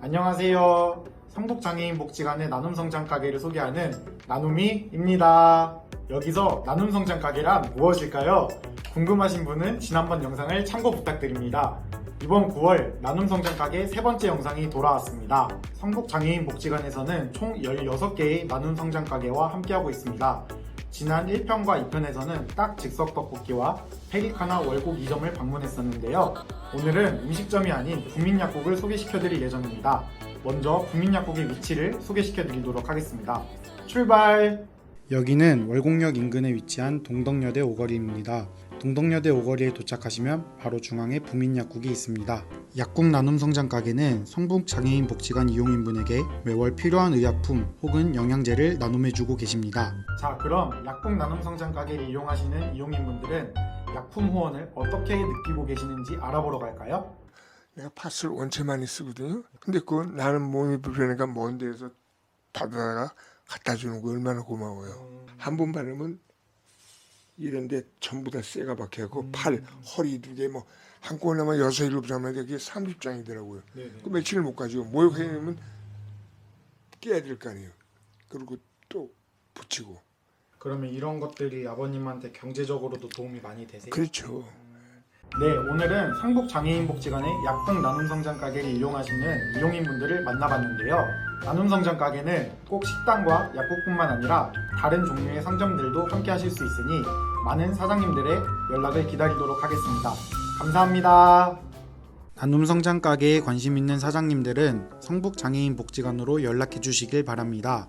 안녕하세요. 성북장애인 복지관의 나눔성장 가게를 소개하는 나눔이입니다. 여기서 나눔성장 가게란 무엇일까요? 궁금하신 분은 지난번 영상을 참고 부탁드립니다. 이번 9월 나눔성장 가게 세 번째 영상이 돌아왔습니다. 성북장애인 복지관에서는 총 16개의 나눔성장 가게와 함께하고 있습니다. 지난 1편과 2편에서는 딱 즉석 떡볶이와 페리카나 월곡 2점을 방문했었는데요. 오늘은 음식점이 아닌 국민약국을 소개시켜드릴 예정입니다. 먼저 국민약국의 위치를 소개시켜드리도록 하겠습니다. 출발! 여기는 월곡역 인근에 위치한 동덕여대 오거리입니다. 동덕여대 오거리에 도착하시면 바로 중앙에 부민약국이 있습니다. 약국 나눔 성장 가게는 성북 장애인 복지관 이용인분에게 매월 필요한 의약품 혹은 영양제를 나눔해주고 계십니다. 자, 그럼 약국 나눔 성장 가게를 이용하시는 이용인분들은 약품 후원을 어떻게 느끼고 계시는지 알아보러 갈까요? 내가 팥을 원체 많이 쓰거든요. 근데 그건 나는 몸이 불편하니까 먼 데서 받아다가 갖다 주는 거 얼마나 고마워요. 한 번 바르면 이런데 전부 다 쇠가 박혀갖고 팔, 허리 두 개 뭐 한꺼번에만 여섯 일곱 장만 그게 30장이더라고요. 그 며칠 못 가지고 모욕해내면 깨야 될 거 아니에요. 그리고 또 붙이고. 그러면 이런 것들이 아버님한테 경제적으로도 도움이 많이 되세요? 그렇죠. 네, 오늘은 성북 장애인 복지관의 약국 나눔 성장 가게를 이용하시는 이용인분들을 만나봤는데요. 나눔 성장 가게는 꼭 식당과 약국뿐만 아니라 다른 종류의 상점들도 함께 하실 수 있으니 많은 사장님들의 연락을 기다리도록 하겠습니다. 감사합니다. 나눔 성장 가게에 관심 있는 사장님들은 성북 장애인 복지관으로 연락해 주시길 바랍니다.